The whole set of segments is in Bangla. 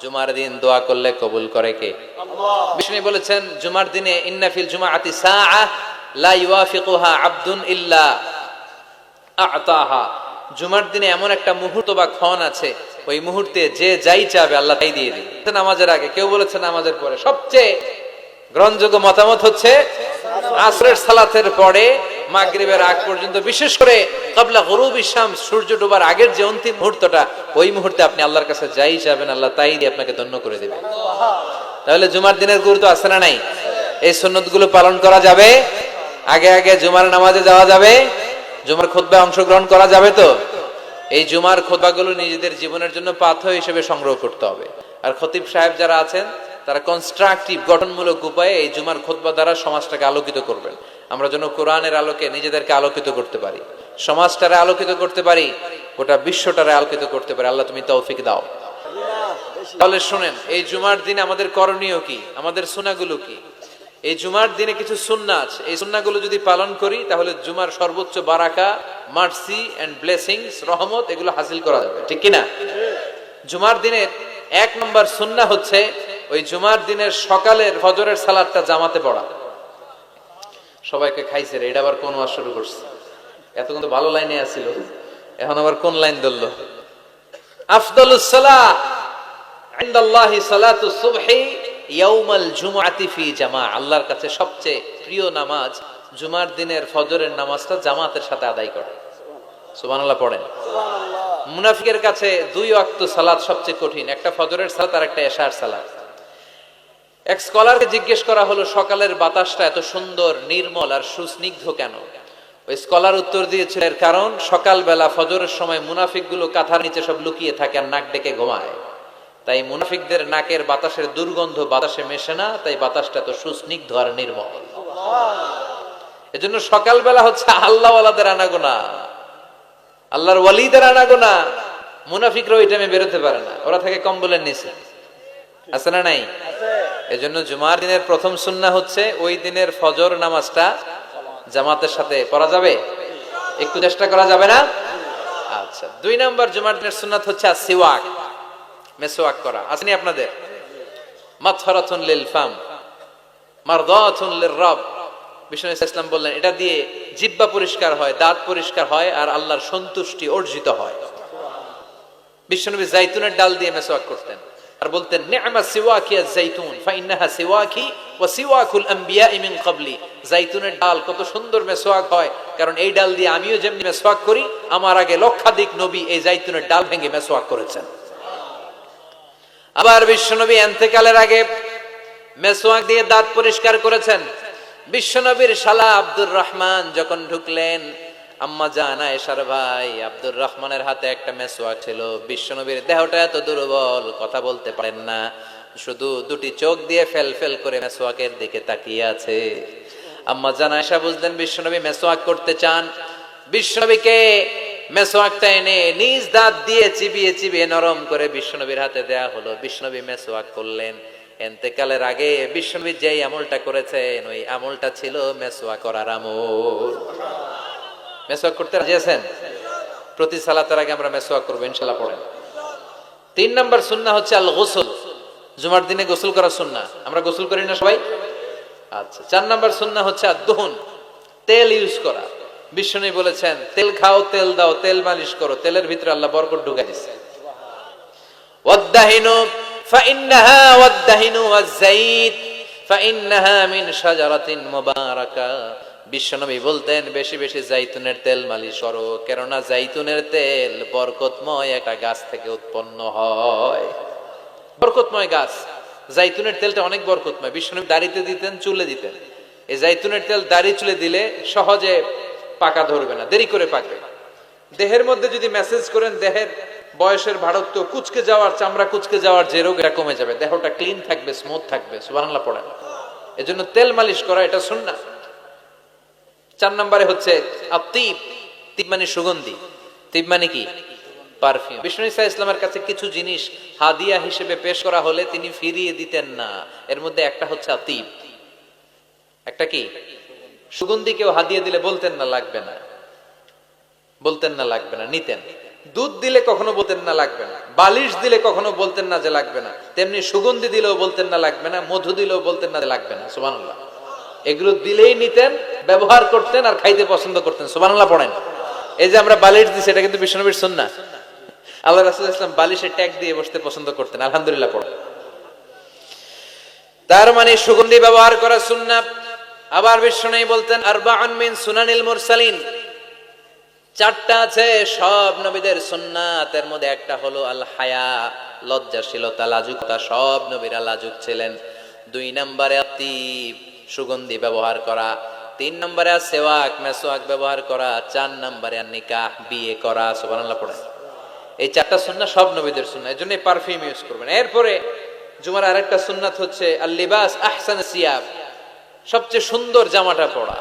জুমার দিন দোয়া করলে কবুল করে কে? বিষ্ণু বলেছেন জুমার দিনে ইন্নাফিল জুমাআতি সাআ লা ইউয়াফিকুহা আবদুন ইল্লা আতাহা। জুমার দিনে এমন একটা মুহূর্ত বা ক্ষণ আছে ওই মুহূর্তে যে যাই চাবে আল্লাহ তাই দিয়ে দিবে। নামাজের আগে কেউ বলেছে নামাজের পরে। সবচেয়ে গ্রহণযোগ্য মতামত হচ্ছে আসরের সালাতের পরে মাগরিবের আগ পর্যন্ত, বিশেষ করে কাবলা গরুব ইসলাম, সূর্য ডোবার আগের যে অন্তিম মুহূর্তটা, ওই মুহূর্তে আপনি আল্লাহর কাছে যাই যাবেন, আল্লাহ তাই দিয়ে আপনাকে ধন্য করে দেবে। তাহলে জুমার দিনের গুরুত্ব আছে না নাই? এই সুন্নতগুলো পালন করা যাবে? আগে আগে জুমার নামাজে যাওয়া যাবে? জুমার খোদবায় অংশগ্রহণ করা যাবে তো? এই জুমার খোদবাগুলো নিজেদের জীবনের জন্য পাথর হিসেবে সংগ্রহ করতে হবে। আর খতিব সাহেব যারা আছেন, তারা কনস্ট্রাকটিভ গঠনমূলক উপায়ে এই জুমার খোদবা দ্বারা সমাজটাকে আলোকিত করবেন। আমরা যেন কোরআনের আলোকে নিজেদেরকে আলোকিত করতে পারি, সমাজটারে আলোকিত করতে পারি, গোটা বিশ্বটারে আলোকিত করতে পারি। আল্লাহ তুমি তৌফিক দাও। তাহলে শুনেন, এই জুমার দিনে আমাদের করণীয় কি? আমাদের সুনাগুলো কি? এই জুমার দিনে কিছু সুন্না আছে। এই সুন্নাগুলো যদি পালন করি, তাহলে জুমার সর্বোচ্চ বারাকা, মার্সি এন্ড ব্লেসিংস, রহমত, এগুলো হাসিল করা যাবে। ঠিক কি না জুমার দিনের এক নম্বর সুন্না হচ্ছে, ওই জুমার দিনের সকালের ফজরের সালাদটা জামাতে পড়া। সবাইকে খাইছে রে এটা আবার কোন ওয়াজ শুরু করছে? এতক্ষণ তো ভালো লাইনে আসছিল এখন আবার কোন লাইন ধরলো? আফদলুস সালাহ ইনদাল্লাহি সালাতু সুবহি ইয়াউমাল জুমআতি ফি জামা আল্লাহর কাছে সবচেয়ে প্রিয় নামাজ জুমার দিনের ফজরের নামাজটা জামাতের সাথে আদায় করে। সুবহানাল্লাহ পড়েন। মুনাফিকের কাছে দুই ওয়াক্ত সালাত সবচেয়ে কঠিন একটা ফজরের সালাত আর একটা এশার সালাত। এক স্কলারকে জিজ্ঞেস করা হলো, সকালের বাতাসটা এত সুন্দর, নির্মল আর সুস্নিগ্ধ কেন? ওই স্কলার উত্তর দিয়েছিল এর কারণ, সকালবেলা ফজরের সময় মুনাফিকগুলো কাঁথার নিচে সব লুকিয়ে থাকে আর নাক ডেকে ঘুমায়। তাই মুনাফিকদের নাকের বাতাসের দুর্গন্ধ বাতাসে মেশে না, তাই বাতাসটা তো সুস্নিগ্ধ আর নির্মল। এজন্য সকালবেলা হচ্ছে আল্লাহওয়ালাদের আনাগোনা। আল্লাহর ওয়ালিদের আনাগোনা। মুনাফিকরা ওই টাইমে বেরোতে পারে না। ওরা থাকে কম্বলের নিচে। আছে না নাই? এজন্য জুমার দিনের প্রথম সুন্না হচ্ছে ওই দিনের ফজর নামাজটা জামাতের সাথে পড়া যাবে? একটু চেষ্টা করা যাবে না? আচ্ছা দুই নাম্বার জুমার দিনের সুন্নাত হচ্ছে সিওয়াক মেসোয়াক করা। আসেনি আপনাদের? মাথরাতুন লিল ফাম, মারদাতুন লির রব। বিষ্ণু ইসলাম বললেন, এটা দিয়ে জিব্বা পরিষ্কার হয়, দাঁত পরিষ্কার হয় আর আল্লাহর সন্তুষ্টি অর্জিত হয়। বিশ্বনবী জাইতুনের ডাল দিয়ে মেসোয়াক করতেন। আর বলতেন, নি'মা সিওয়াকি আজ-জাইতুন ফাইন্নাহা সিওয়াকি ওয়া সিওয়াকুল আম্বিয়া'i মিন ক্বাবলি। জাইতুনের ডাল কত সুন্দর মেসোয়াক হয়, কারণ এই ডাল দিয়ে আমিও যেমনি মেসোয়াক করি, আমার আগে লক্ষাধিক নবী এই জাইতুনের ডাল ভেঙে মেসোয়াক করেছেন। আবার বিশ্বনবী এন্তেকালের আগে মেসোয়াক দিয়ে দাঁত পরিষ্কার করেছেন। বিশ্বনবীর শালা আব্দুর রহমান যখন ঢুকলেন আম্মা জানা এসার ভাই, আব্দুর রহমানের হাতে একটা মেসোয়াক ছিল। বিশ্বনবীর দেহটা এত দুর্বল, কথা বলতে পারেন না। শুধু দুটি চোখ দিয়ে ফেল ফেল করে মেসোয়াকের দিকে তাকিয়ে আছে। আম্মা জানা এসা বুঝলেন বিশ্বনবী মেসোয়াক করতে চান। বিশ্বনবীকে মেসোয়াকটা এনে নিজ দাঁত দিয়ে চিবিয়ে চিবিয়ে নরম করে বিশ্বনবীর হাতে দেয়া হলো। বিশ্বনবী মেসোয়াক করলেন। এন্তেকালের আগে বিশ্বনবী যেই আমলটা করেছেন, ওই আমলটা ছিল মেসোয়া করার আমল। মেসোয়াক করতে রাজি আছেন? প্রতি সালাতের আগে আমরা মেসোয়াক করব, ইনশাল্লাহ পড়েন। তিন নম্বর সুন্না হচ্ছে আল গোসল জুমার দিনে গোসল করা সুন্না। আমরা গোসল করি না সবাই? আচ্ছা চার নম্বর সুন্না হচ্ছে আর দোহন তেল ইউজ করা। বিষ্ণু বলেছেন, তেল খাও, তেল দাও, তেল মালিশ করো, তেলের ভিতরে আল্লাহ বরকত ঢুকে দিচ্ছে ওয়াদ্দাহিনু, ফাইন্নাহা ওয়াদ্দাহিনু ওয়াজ-যাইত ফাইন্নাহা মিন শাজারাতিন মুবারাকা। বিশ্বনবী বলতেন, বেশি বেশি জাইতুনের তেল মালিশ করো, কেননা জাইতুনের তেল বরকতময় একটা গাছ থেকে উৎপন্ন হয়। বরকতময় গাছ, জাইতুনের তেলটা অনেক বরকতময়। বিশ্বনবী দাড়িতে দিতেন, চুলে দিতেন। এই জাইতুনের তেল দাড়ি চুলে দিলে সহজে পাকা ধরবে না, দেরি করে পাকবে। দেহের মধ্যে যদি মেসেজ করেন, দেহের বয়সের ভারত্ব কুচকে যাওয়ার, চামড়া কুচকে যাওয়ার যে রোগ কমে যাবে। দেহটা ক্লিন থাকবে, স্মুথ থাকবে। সুবহানাল্লাহ পড়েন। এজন্য তেল মালিশ করা এটা সুন্নাহ। চার নম্বরে হচ্ছে মানে সুগন্ধি। তিব মানে কি? পারফিউম। ইসলামের কাছে কিছু জিনিস হাদিয়া হিসেবে পেশ করা হলে তিনি ফিরিয়ে দিতেন না। এর মধ্যে একটা হচ্ছে একটা কি? সুগন্ধি কেউ হাদিয়া দিলে বলতেন না, লাগবে না। বলতেন না, লাগবে না, নিতেন। দুধ দিলে কখনো বলতেন না, লাগবে না। বালিশ দিলে কখনো বলতেন না যে লাগবে না। তেমনি সুগন্ধি দিলেও বলতেন না, লাগবে না। মধু দিলেও বলতেন না যে লাগবে না। সুবহানাল্লাহ। এগুলো দিলেই নিতেন, ব্যবহার করতেন আর খাইতে পছন্দ করতেন। সুবহানাল্লাহ পড়েন। এই যে আমরা বালিশ দিছি, এটা কিন্তু বিষ্ণুনবীর সুন্নাহ। আল্লাহ রাসূল ইসলাম বালিশে ট্যাগ দিয়ে বসতে পছন্দ করতেন। আলহামদুলিল্লাহ পড়েন। তার মানে সুগন্ধি ব্যবহার করা সুন্না আবার বিষ্ণু বলতেন আরবাআন মিন সুনানিল মুরসালিন। চারটা আছে, সব নবীদের সুন্নাতের মধ্যে একটা হলো আল হায়া লজ্জাশীলতা, লাজুকতা। সব নবীরা লাজুক ছিলেন। দুই নম্বরে আতিব সুগন্ধি ব্যবহার করা, তিন নম্বরে সেওয়াক, মেসোয়াক ব্যবহার করা, চার নম্বরে নিকাহ, বিয়ে করা, সুবহানাল্লাহ পড়ে। এই চারটা সুন্নাহ সব নবীদের সুন্নাহ এর জন্য পারফিউম ইউজ করবেন। এরপরে জুমার আরেকটা সুন্নাত হচ্ছে আল লিবাস আহসান সিয়াব সবচেয়ে সুন্দর জামাটা পরা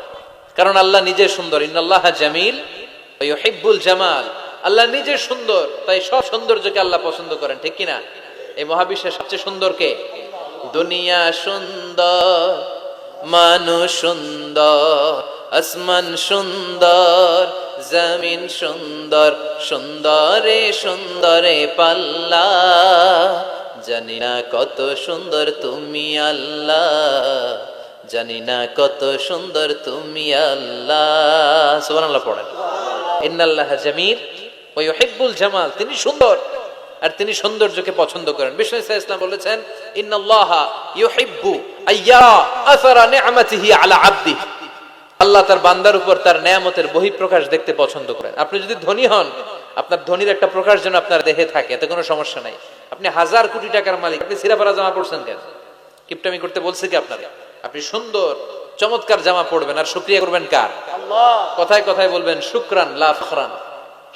কারণ আল্লাহ নিজে সুন্দর, ইন্নাল্লাহ জামিল ওয়া ইউহিব্বুল জামাল। আল্লাহ নিজে সুন্দর, তাই সব সৌন্দর্যকে আল্লাহ পছন্দ করেন, ঠিক কিনা? এই মহাবিশ্বের সবচেয়ে সুন্দর কে? দুনিয়া সুন্দর মানুষ সুন্দর, আসমান সুন্দর, জমিন সুন্দর, সুন্দরে সুন্দরে পাল্লা। জানি না কত সুন্দর তুমি আল্লাহ, জানি না কত সুন্দর তুমি আল্লাহ। সুবহানাল্লাহ পড়েন। ইন্নাল্লাহ জামিল ওই ইউহিব্বুল জামাল, তিনি সুন্দর। আর তিনি সৌন্দর্যকে পছন্দ করেন। বিষ্ণু ইসলাম বলেছেন ইন্নাল্লাহা ইউহিব্বু আইয়া আসারা নি'মাতিহি আলা আবদি। আল্লাহ তার বান্দার উপর তার নেয়ামতের বহিঃপ্রকাশ দেখতে পছন্দ করেন। আপনি যদি ধনী হন আপনার ধনীর একটা প্রকাশ যেন আপনার দেহে থাকে এতে কোনো সমস্যা নাই। আপনি হাজার কোটি টাকার মালিক আপনি সিরাপারা জামা পড়ছেন কেন? কিপটামি করতে বলছে কি আপনার আপনি সুন্দর চমৎকার জামা পড়বেন আর শুক্রিয়া করবেন কার? কথায় কথায় বলবেন শুক্রান লা ফখরান।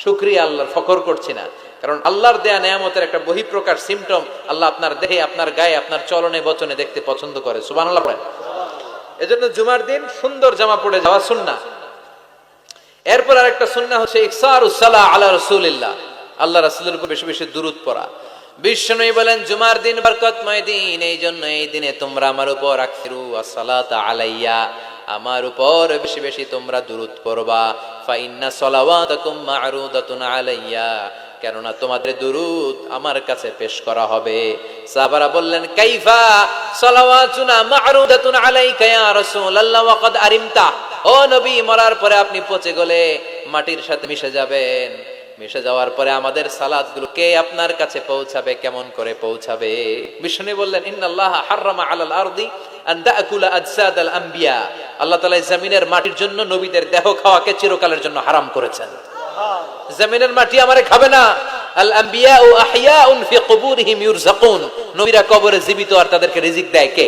শুক্রিয়া আল্লাহর ফখর করছি না। কারণ আল্লাহর দেয়া নেয়ামতের একটা বহিঃপ্রকাশ সিমটম আল্লাহ আপনার দেহে, আপনার গায়ে, আপনার চলনে, বচনে দেখতে পছন্দ করে। সুবহানাল্লাহ পড়েন। এজন্য জুমার দিন সুন্দর জামা পড়ে যাওয়া সুন্না এরপর আরেকটা সুন্না হচ্ছে ইকসারুসালাহ আলা রাসূলিল্লাহ। আল্লাহ রাসূলের উপর বেশি বেশি দুরূদ পড়া। বিষ্ণুই বলেন, জুমার দিন বরকতময় দিন এই জন্য এই দিনে তোমরা আমার উপর আকসিরু আসসালাতা আলাইয়া, আমার উপর বেশি বেশি তোমরা দুরূদ পড়বা। ফা ইন্না সালাওয়াতাকুম মা'রুদাতুন আলাইয়া কেননা তোমাদের দুরুদ আমার কাছে পেশ করা হবে। সাহাবারা বললেন, কাইফা সালাওয়াতুনা মা'রুদাতুন আলাইকা ইয়া রাসূলুল্লাহ, ওয়া ক্বাদ আরিমতা। ও নবী, মরার পরে আপনি পচে গলে মাটির সাথে মিশে যাবেন। মিশে যাওয়ার পরে আমাদের সালাদগুলো কে আপনার কাছে পৌঁছাবে, কেমন করে পৌঁছাবে? বিষ্ণু বললেন, ইন্নাল্লাহ হাররামা আলাল আরদি আন তাকুলা আজসাদ আল আম্বিয়া আল্লাহ তাআলা জমিনের মাটির জন্য নবীদের দেহ খাওয়াকে চিরকালের জন্য হারাম করেছেন। জমিনের মাটি আমারে খাবে না। আল আম্বিয়া ও আহিয়াউন ফি কুবুরিহিম ইউরজাকুন কবরে জীবিত আর তাদেরকে রিজিক দেয় কে?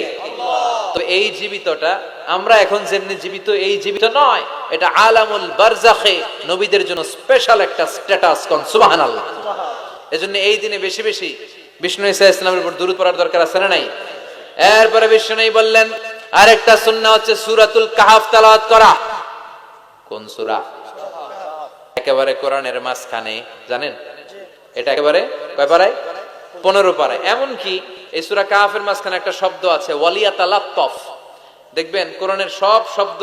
তো এই জীবিতটা আমরা এখন যেমনি জীবিত, এই জীবিত নয়। এটা আলামুল বারজাখে নবীদের জন্য স্পেশাল একটা স্ট্যাটাস কোন? সুবহানাল্লাহ। এজন্য এই দিনে বেশি বেশি বিষ্ণু ইসা ইসলামের উপর দূরত পড়ার দরকার আছে না নাই? এরপরে বিষ্ণু বললেন, আরেকটা সুন্নাহ হচ্ছে সূরাতুল কাহাফ তেলাওয়াত করা। কোন সূরা? একেবারে কোরআনের মাঝখানে, জানেন? এটা একেবারে কয় পারায় পনেরো পারায় এমনকি এই সুরা কাহাফের মাঝখানে একটা শব্দ আছে ওয়ালিয়াতা লাত্তফ দেখবেন, কোরআনের সব শব্দ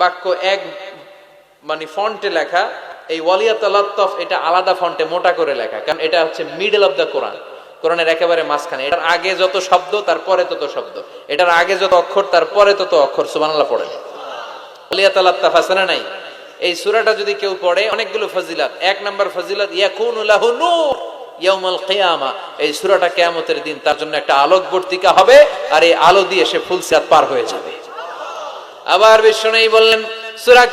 বাক্য এক মানে ফন্টে লেখা, এই ওয়ালিয়াতা লাত্তফ এটা আলাদা ফন্টে, মোটা করে লেখা, কারণ এটা হচ্ছে মিডল অফ দ্য কোরআন কোরআনের একেবারে মাঝখানে। এটার আগে যত শব্দ তার পরে তত শব্দ। এটার আগে যত অক্ষর তার পরে তত অক্ষর, সুবহানাল্লাহ পড়েন। ওয়ালিয়াতা লাত্তফ আছে না নাই? এই সুরাটা যদি কেউ পড়ে, অনেকগুলো ফজিলাত। এক নম্বর ফজিলাত, ইয়াকুনু লাহু নূর ইয়াউমাল এই সূরাটা কিয়ামতের দিন, তার জন্য একটা আলোকবর্তিকা হবে, আর এই আলো দিয়ে সে ফুলসিরাত পার হয়ে যাবে। আবার বিষ্ণুই বললেন, সূরা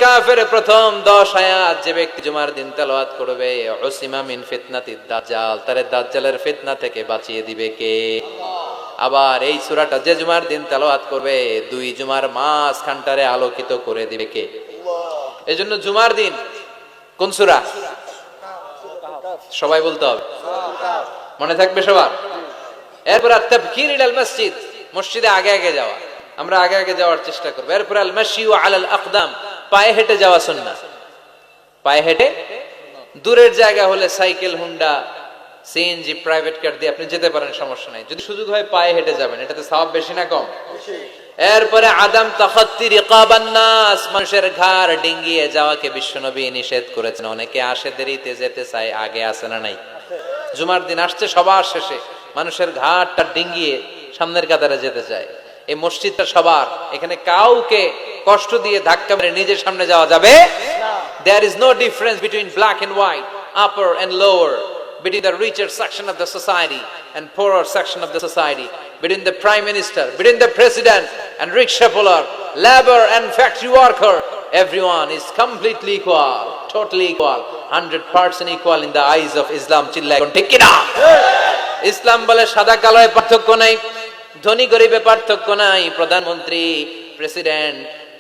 প্রথম 10 আয়াত, যে ব্যক্তি জুমার দিন তেলাওয়াত করবে, উসিমা মিন ফিতনাতিদ দাজ্জাল, তারে দাজ্জালের ফিতনা থেকে বাঁচিয়ে দিবে কে? আবার এই সূরাটা যে জুমার দিন তেলাওয়াত করবে, দুই জুমার মাস খানটারে আলোকিত করে দিবে কে? এজন্য জুমার দিন কোন সূরা? সবাই বলতে হবে। মনে থাকবে সবার? এরপর তাবকির ইলাল মসজিদ, মসজিদে আগে আগে যাওয়া। আমরা আগে আগে যাওয়ার চেষ্টা করব। এরপর আল মাশিউ আলাল আকদাম, পায়ে হেঁটে যাওয়া সুন্নাহ। পায়ে হেঁটে দূরের জায়গা হলে cycle, Honda CNG private car দিয়ে আপনি যেতে পারেন, সমস্যা নাই। যদি সুযোগ হয় পায়ে হেঁটে যাবেন। এটাতে সওয়াব বেশি না কম? এরপরে আদাম নাস, মানুষের ঘাড় ডিঙ্গিয়ে যাওয়াকে বিশ্বনবী নিষেধ করেছেন। অনেকে আসে দেরিতে যেতে চায়, আগে আসে না নাই। জুমার দিন আসছে, সবার শেষে মানুষের ঘাটটা ডিঙ্গিয়ে সামনের কাতারে যেতে চায়। এই মসজিদটা সবার। এখানে কাউকে কষ্ট দিয়ে ধাক্কা মেরে নিজের সামনে যাওয়া যাবে there is no difference between black and white upper and lower between the richer section of the society and poorer section of the society, between the prime minister, between the president and rickshaw puller, labor and factory worker, everyone is completely equal, totally equal, 100% equal in the eyes of Islam. ইসলাম বলে সাদা কালোয় পার্থক্য নাই ধনী গরিবে পার্থক্য নাই প্রধানমন্ত্রী প্রেসিডেন্ট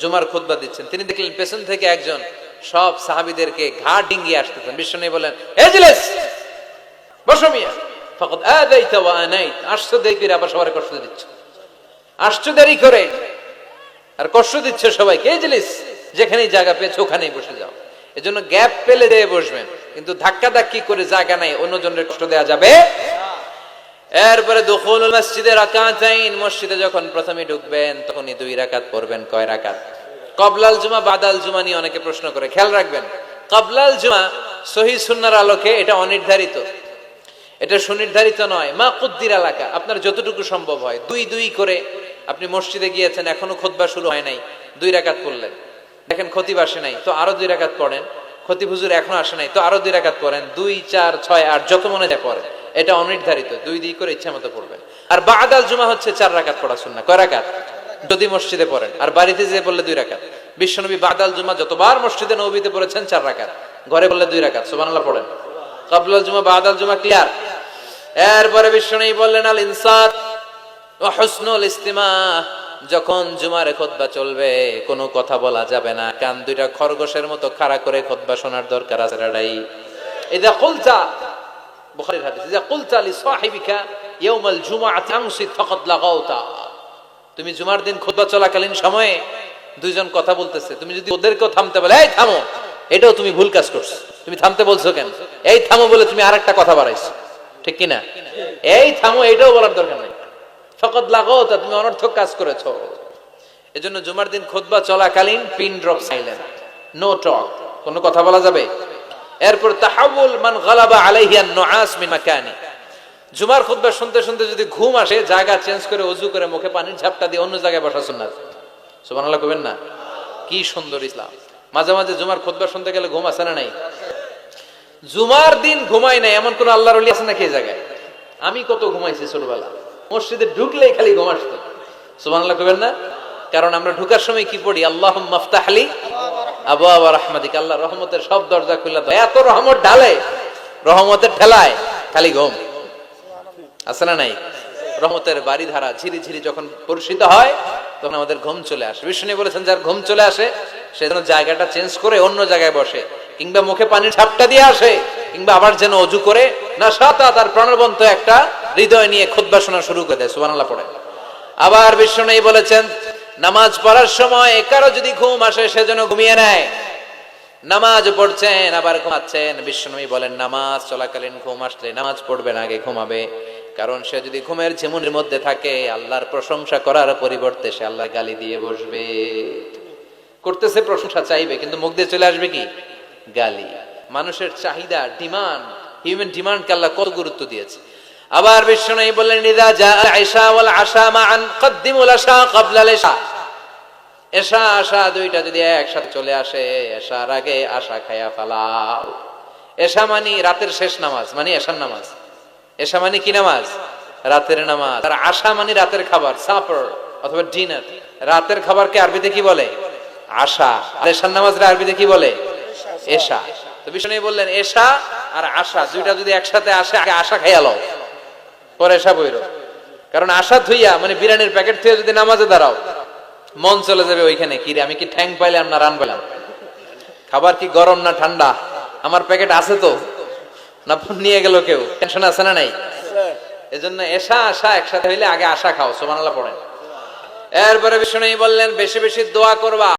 জুমার খুতবা দিচ্ছেন। তিনি দেখলেন পেছন থেকে একজন সব সাহাবিদেরকে ঘাট ডিঙ্গিয়ে আসতেছেন। বলেন আনাইত। আসছো দেরি আবার কষ্ট দিচ্ছ। দেরি করে, আর কষ্ট যেখানেই জায়গা ওখানেই বসে যাও। এজন্য গ্যাপ পেলে দিয়ে বসবেন। কিন্তু ধাক্কা ধাক্কি করে জায়গা নাই, অন্যজনের কষ্ট দেওয়া যাবে এরপরে দুখুল মসজিদে রাকাতাইন মসজিদে যখন প্রথমে ঢুকবেন, তখনই দুই রাকাত পড়বেন, কয় রাকাত? কবলাল জুমা, বাদাল জুমা নিয়ে অনেকে প্রশ্ন করে, খেয়াল রাখবেন, কবলাল জুমা সহি সুন্নার আলোকে এটা অনির্ধারিত। এটা সুনির্ধারিত নয়, মা কুদ্দির এলাকা, আপনার যতটুকু সম্ভব হয়, দুই দুই করে আপনি মসজিদে গিয়েছেন, এখনও খোদবা শুরু হয় নাই, দুই রাকাত পড়লেন। দেখেন খতিব আসে নাই, তো আরও দুই রাকাত পড়েন, খতিব হুজুর এখনও আসে নাই, তো আরও দুই রাকাত পড়েন, দুই, চার, ছয়, আট, যত মনে যায় পড়েন। এটা অনির্ধারিত, দুই দুই করে ইচ্ছা মতো পড়বেন। আর বাদাল জুমা হচ্ছে চার রাকাত পড়া শুননা কয় রাকাত? যদি মসজিদে পড়েন। আর বাড়িতে যেয়ে পড়লে দুই রাকাত। বিশ্বনবী বাদাল জুমা যতবার মসজিদে নবীতে পড়েছেন চার রাকাত। ঘরে বললে দুই রাকাত। সুবহানাল্লাহ পড়েন। কাবলাল জুমা, বাদাল জুমা ক্লিয়ার এরপরে বিশ্বনবী বললেন, আল ইনসাত ও হুসনুল ইস্তিমা। যখন জুমারে খোদবা চলবে, কোনো কথা বলা যাবে না। কান দুইটা খরগোশের মতো খাড়া করে খোদবা শোনার দরকার আছে রাডাই ইদা কুলতা বুখারীর হাদিস ইদা কুলতা লি সাহিবিকা ইয়াউমাল জুমআতি আনসিত ফাকাদ লাগাউতা তুমি জুমার দিন খুতবা চলাকালীন সময়ে দুইজন কথা বলতেছে। তুমি যদি ওদেরকেও থামতে বলে, এই থামো! এটাও তুমি ভুল কাজ করছ। তুমি থামতে বলছো কেন? এই থামো বলে তুমি আরেকটা কথা বাড়াইছো। ঠিক কি না এই থামো এটাও বলার দরকার নাই। ফকত লাগাও তা তুমি অনর্থক কাজ করেছ। এজন্য জুমার দিন খুতবা চলাকালীন pin drop silent. No talk. কোনো কথা বলা যাবে? এরপর তাহাবুল মান গালাবা আলাইহিয়ান নুআস মিন মাকানি। জুমার খুতবা শুনতে শুনতে যদি ঘুম আসে, জায়গা চেঞ্জ করে অজু করে মুখে পানির ঝাপটা দিয়ে অন্য জায়গায় বসা সুন্নাত। সুবহানাল্লাহ কবেন না? কি সুন্দর ইসলাম। মাঝে মাঝে জুমার খুতবা শুনতে গেলে ঘুম আসে না নাই? জুমার দিন ঘুমাই নাই, এমন কোন আল্লাহর ওলি আছে নাকি এই জায়গায়? আমি কত ঘুমাইছি ছোটবেলা। মসজিদে ঢুকলেই খালি ঘুম আসতো। সুবহানাল্লাহ কবেন না? কারণ আমরা ঢুকার সময় কি পড়ি? আল্লাহ আবু আবা রহমাদিক আল্লাহ রহমতের সব দরজা খুলে দেয় এত রহমত ঢালে, রহমতের ঠেলায় খালি ঘুম। আছে না নাই? রহমতের বাড়ি ধারা ঝিরি ঝিরি যখন পরিষিত হয়, তখন আমাদের ঘুম চলে আসে। বিষ্ণু বলেছেন, যার ঘুম চলে আসে, সে যেন জায়গাটা চেঞ্জ করে অন্য জায়গায় বসে, কিংবা মুখে পানির ছাপটা দিয়ে আসে, কিংবা আবার যেন অজু করে, না সাতা তার প্রাণবন্ত একটা হৃদয় নিয়ে খুদ্া শোনা শুরু করে দেয় সুবানাল্লাহ পড়ে। আবার বিষ্ণু বলেছেন নামাজ পড়ার সময় কারও যদি ঘুম আসে সেজন্য ঘুমিয়ে নেয়। নামাজ পড়ছেন, আবার ঘুমাচ্ছেন। বিশ্বনবী বলেন, নামাজ চলাকালীন ঘুম আসলে নামাজ পড়বেন আগে ঘুমাবে। কারণ সে যদি ঘুমের ঝিমুনের মধ্যে থাকে, আল্লাহর প্রশংসা করার পরিবর্তে সে আল্লাহ গালি দিয়ে বসবে। করতেছে প্রশংসা, চাইবে, কিন্তু মুখ দিয়ে চলে আসবে কি? গালি। মানুষের চাহিদা, ডিমান্ড হিউম্যান ডিমান্ডকে আল্লাহ কত গুরুত্ব দিয়েছে। আবার বিশ্বনবী বললেন, ইদা জা আয়েশা ওয়াল আশা মান কদ্দিমুল আশা ক্বাবলা আল-ইশা এশা, আশা দুইটা যদি একসাথে চলে আসে, এশার আগে আশা খায়া ফালাও। এশা মানি রাতের শেষ নামাজ মানে এশার নামাজ। এশা মানি কি নামাজ? রাতের নামাজ। আর আশা মানি রাতের খাবার সাপার অথবা ডিনার রাতের খাবারকে আরবিতে কি বলে? আশা। আর এশার আরবিতে কি বলে? এশা। তো বিষ্ণু বললেন, এশা আর আশা দুইটা যদি একসাথে আসে, আগে আশা খাইয়া লও। পরে এসা বইরো। কারণ আশা ধুইয়া মানে বিরিয়ানির প্যাকেট থেকে যদি নামাজে দাঁড়াও মন চলে যাবে ওইখানে। কি আমি কি ঠ্যাং পাইলাম না রান পাইলাম? খাবার কি গরম না ঠান্ডা? আমার প্যাকেট আছে তো। না নিয়ে গেল কেউ। টেনশন আছে না নাই? এজন্য এসা আশা একসাথে হইলে আগে আশা খাও সোমানাল্লাহ পড়েন। এরপরে বিষ্ণু বললেন, বেশি বেশি দোয়া করবা।